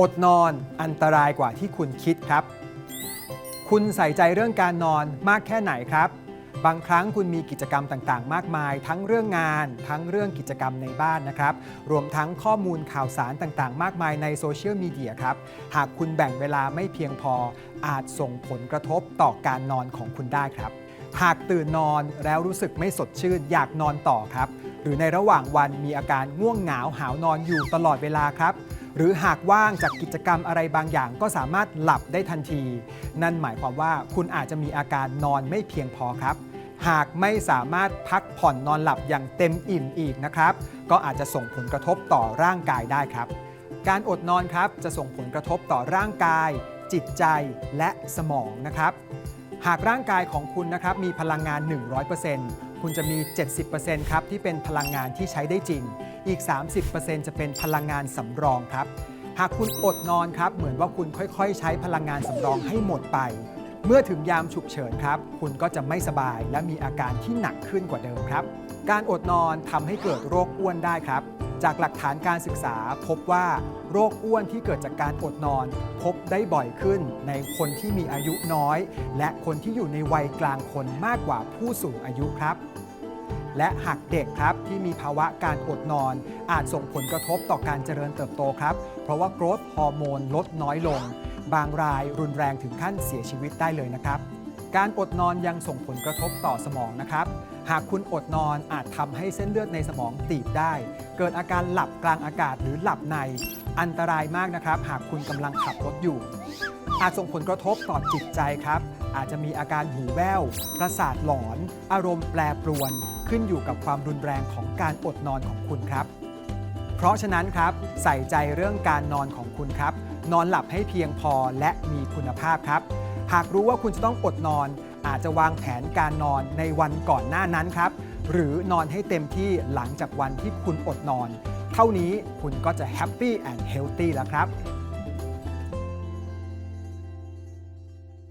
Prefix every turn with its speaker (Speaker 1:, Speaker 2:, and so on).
Speaker 1: อดนอนอันตรายกว่าที่คุณคิดครับ คุณใส่ใจเรื่องการนอนมากแค่ไหนครับ บางครั้งคุณมีกิจกรรมต่างๆ มากมาย ทั้งเรื่องงาน ทั้งเรื่องกิจกรรมในบ้านนะครับ รวมทั้งข้อมูลข่าวสารต่างๆ มากมายในโซเชียลมีเดียครับ หากคุณแบ่งเวลาไม่เพียงพอ อาจส่งผลกระทบต่อการนอนของคุณได้ครับ หากตื่นนอนแล้วรู้สึกไม่สดชื่น อยากนอนต่อครับ หรือในระหว่างวันมีอาการง่วงเหงาหาวนอนอยู่ตลอดเวลาครับ หรือหากว่างจากกิจกรรมอะไรบางอย่าง ก็สามารถหลับได้ทันที นั่นหมายความว่าคุณอาจจะมีอาการนอนไม่เพียงพอครับ หากไม่สามารถพักผ่อนนอนหลับอย่างเต็มอิ่มอีกนะครับ ก็อาจจะส่งผลกระทบต่อร่างกายได้ครับ การอดนอนครับจะส่งผลกระทบต่อร่างกาย จิตใจและสมองนะครับหากร่างกายของคุณนะครับมีพลังงาน 100% คุณจะมี 70%ครับที่เป็นพลังงานที่ใช้ได้จริง อีก 30%จะเป็นพลังงานสำรองครับ หากคุณอดนอนครับเหมือนว่าคุณค่อยๆ ใช้พลังงานสำรองให้หมดไป เมื่อถึงยามฉุกเฉินครับ คุณก็จะไม่สบายและมีอาการที่หนักขึ้นกว่าเดิมครับ การอดนอนทำให้เกิดโรคอ้วนได้ครับ จากหลักฐานการศึกษาพบว่าโรคอ้วนที่เกิดจากการอดนอน พบได้บ่อยขึ้นในคนที่มีอายุน้อย และคนที่อยู่ในวัยกลางคนมากกว่าผู้สูงอายุครับ และหากเด็กครับที่มีภาวะการอดนอน อาจส่งผลกระทบต่อการเจริญเติบโตครับ เพราะว่าโกรทฮอร์โมนลดน้อยลง บางรายรุนแรงถึงขั้นเสียชีวิตได้เลยนะครับ การอดนอนยังส่งผลกระทบต่อสมองนะครับ หากคุณอดนอนอาจทำให้เส้นเลือดในสมองตีบได้ เกิดอาการหลับกลางอากาศหรือหลับใน อันตรายมากนะครับ หากคุณกำลังขับรถอยู่ อาจส่งผลกระทบต่อจิตใจครับ อาจจะมีอาการหูแว่ว ประสาทหลอน อารมณ์แปรปรวน ขึ้นอยู่กับความรุนแรงของการอดนอนของคุณครับ เพราะฉะนั้นครับใส่ใจเรื่องการนอนของคุณครับ นอนหลับให้เพียงพอและมีคุณภาพครับ หากรู้ว่าคุณจะต้องอดนอน อาจจะวางแผนการนอนในวันก่อนหน้านั้นครับ หรือนอนให้เต็มที่หลังจากวันที่คุณอดนอน เท่านี้คุณก็จะแฮปปี้แอนด์เฮลตี้แล้วครับ